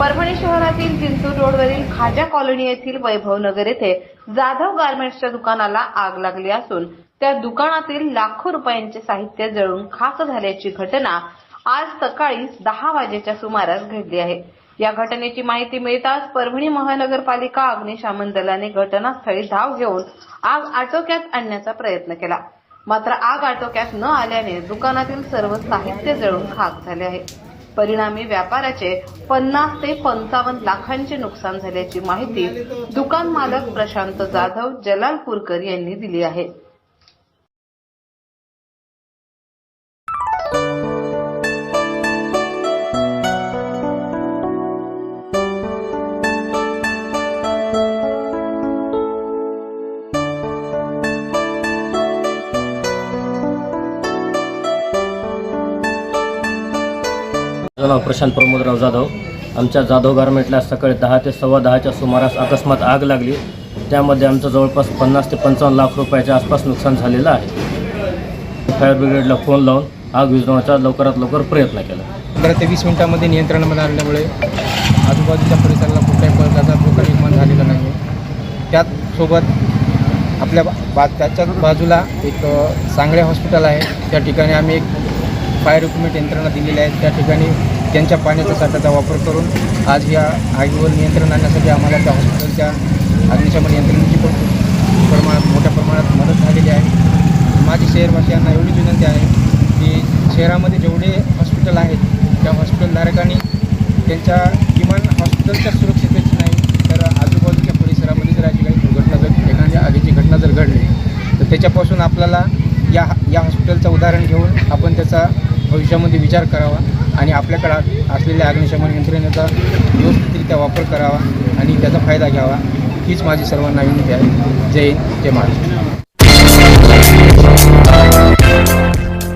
परभणी शहरातील जिंतूर रोडवरील खाजा कॉलनी येथील वैभव नगर येथे जाधव गारमेंट्सच्या दुकानाला आग लागली असून त्या दुकानातील लाखो रुपयांचे साहित्य जळून खाक झाल्याची घटना आज सकाळी दहा वाजेच्या सुमारास घडली आहे. या घटनेची माहिती मिळताच परभणी महानगरपालिका अग्निशमन दलाने घटनास्थळी धाव घेऊन आग आटोक्यात आणण्याचा प्रयत्न केला. मात्र आग आटोक्यात न आल्याने दुकानातील सर्व साहित्य जळून खाक झाले आहे. परिणामी व्यापाराचे पन्नास ते पंचावन्न लाखांचे नुकसान झाल्याची माहिती दुकान मालक प्रशांत जाधव जलालपूरकर यांनी दिली आहे. माझं नाव प्रशांत प्रमोदराव जाधव. आमच्या जाधव गारमेंटला सकाळी दहा ते सव्वा दहाच्या सुमारास अकस्मात आग लागली. त्यामध्ये आमचं जवळपास पन्नास ते पंचावन्न लाख रुपयाच्या आसपास नुकसान झालेलं आहे. फायर ब्रिगेडला फोन लावून आग विझवण्याचा लवकरात लवकर प्रयत्न केला. पंधरा ते वीस मिनिटामध्ये नियंत्रणामध्ये आणल्यामुळे आजूबाजूच्या परिसराला कुठल्याही प्रकारचा धोका निर्माण झालेला नाही. आहे त्यात सोबत आपल्या बा बा त्याच्याच बाजूला एक सांगळे हॉस्पिटल आहे. त्या ठिकाणी आम्ही एक फायर इक्विपमेंट यंत्रणा दिलेली आहे त्या ठिकाणी त्यांच्या पाण्याच्या साठ्याचा वापर करून आज या आगीवर नियंत्रण आणण्यासाठी आम्हाला त्या हॉस्पिटलच्या अग्निशमन यंत्रणेची पण प्रमाणात मोठ्या प्रमाणात मदत झालेली आहे. माझी शहरवासियांना एवढीच विनंती आहे की शहरामध्ये जेवढे हॉस्पिटल आहेत त्या हॉस्पिटलधारकांनी त्यांच्या किमान हॉस्पिटलच्या सुरक्षितेची नाही तर आजूबाजूच्या परिसरामध्ये जर अशी काही दुर्घटना जर एखाद्या आगीची घटना जर घडली तर त्याच्यापासून आपल्याला या या हॉस्पिटलचं उदाहरण घेऊन आपण त्याचा भविष्यामध्ये विचार करावा आणि आपल्याकडे असलेल्या अग्निशमन यंत्रणेचा व्यवस्थितरित्या वापर करावा आणि त्याचा फायदा घ्यावा हीच माझी सर्वांना विनंती आहे. जय हिंद जय महाराष्ट्र.